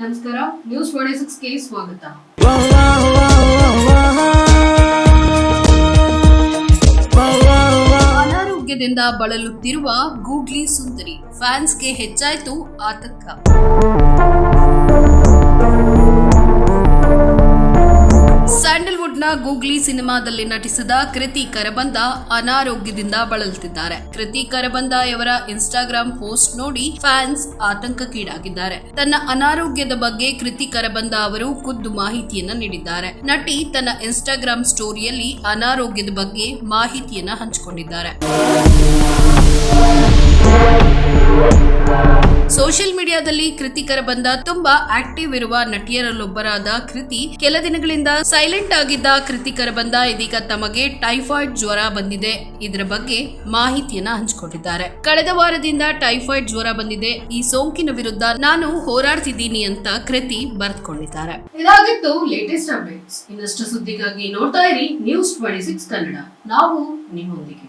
ನಮಸ್ಕಾರ news twenty ಸಿಕ್ಸ್ಗೆ ಸ್ವಾಗತ. ಅನಾರೋಗ್ಯದಿಂದ ಬಳಲುತ್ತಿರುವ ಗೂಗ್ಲಿ ಸುಂದರಿ ಫ್ಯಾನ್ಸ್ಗೆ ಹೆಚ್ಚಾಯ್ತು ಆತಂಕ. ಗೂಗ್ಲಿ ಸಿನಿಮಾದಲ್ಲಿ ನಟಿಸಿದ ಕೃತಿ ಕರಬಂದ ಅನಾರೋಗ್ಯದಿಂದ ಬಳಲುತ್ತಿದ್ದಾರೆ. ಕೃತಿ ಕರಬಂದ ಇವರ ಇನ್ಸ್ಟಾಗ್ರಾಮ್ ಪೋಸ್ಟ್ ನೋಡಿ ಫ್ಯಾನ್ಸ್ ಆತಂಕಕ್ಕೀಡಾಗಿದ್ದಾರೆ. ತನ್ನ ಅನಾರೋಗ್ಯದ ಬಗ್ಗೆ ಕೃತಿ ಕರಬಂದ ಅವರು ಖುದ್ದು ಮಾಹಿತಿಯನ್ನ ನೀಡಿದ್ದಾರೆ. ನಟಿ ತನ್ನ ಇನ್ಸ್ಟಾಗ್ರಾಮ್ ಸ್ಟೋರಿಯಲ್ಲಿ ಅನಾರೋಗ್ಯದ ಬಗ್ಗೆ ಮಾಹಿತಿಯನ್ನ ಹಂಚಿಕೊಂಡಿದ್ದಾರೆ. ಸೋಷಿಯಲ್ ಮೀಡಿಯಾದಲ್ಲಿ ಕೃತಿಕರ ಬಂದ ತುಂಬಾ ಆಕ್ಟಿವ್ ಇರುವ ನಟಿಯರಲ್ಲೊಬ್ಬರಾದ ಕೃತಿ ಕೆಲ ದಿನಗಳಿಂದ ಸೈಲೆಂಟ್ ಆಗಿದ್ದ ಕೃತಿಕರ ಬಂದ ಇದೀಗ ತಮಗೆ ಟೈಫಾಯ್ಡ್ ಜ್ವರ ಬಂದಿದೆ. ಇದರ ಬಗ್ಗೆ ಮಾಹಿತಿಯನ್ನ ಹಂಚಿಕೊಂಡಿದ್ದಾರೆ ಕಳೆದ ವಾರದಿಂದ ಟೈಫಾಯ್ಡ್ ಜ್ವರ ಬಂದಿದೆ. ಈ ಸೋಂಕಿನ ವಿರುದ್ಧ ನಾನು ಹೋರಾಡ್ತಿದ್ದೀನಿ ಅಂತ ಕೃತಿ ಬರೆದುಕೊಂಡಿದ್ದಾರೆ. ಇದಾಗಿತ್ತು ಲೇಟೆಸ್ಟ್ ಅಪ್ಡೇಟ್ಸ್ ಇನ್ನಷ್ಟು ಸುದ್ದಿಗಾಗಿ ನೋಡ್ತಾ ಇರಿ ನ್ಯೂಸ್ ಟ್ವೆಂಟಿ ಸಿಕ್ಸ್ ಕನ್ನಡ. ನಾವು ನಿಮ್ಮೊಂದಿಗೆ.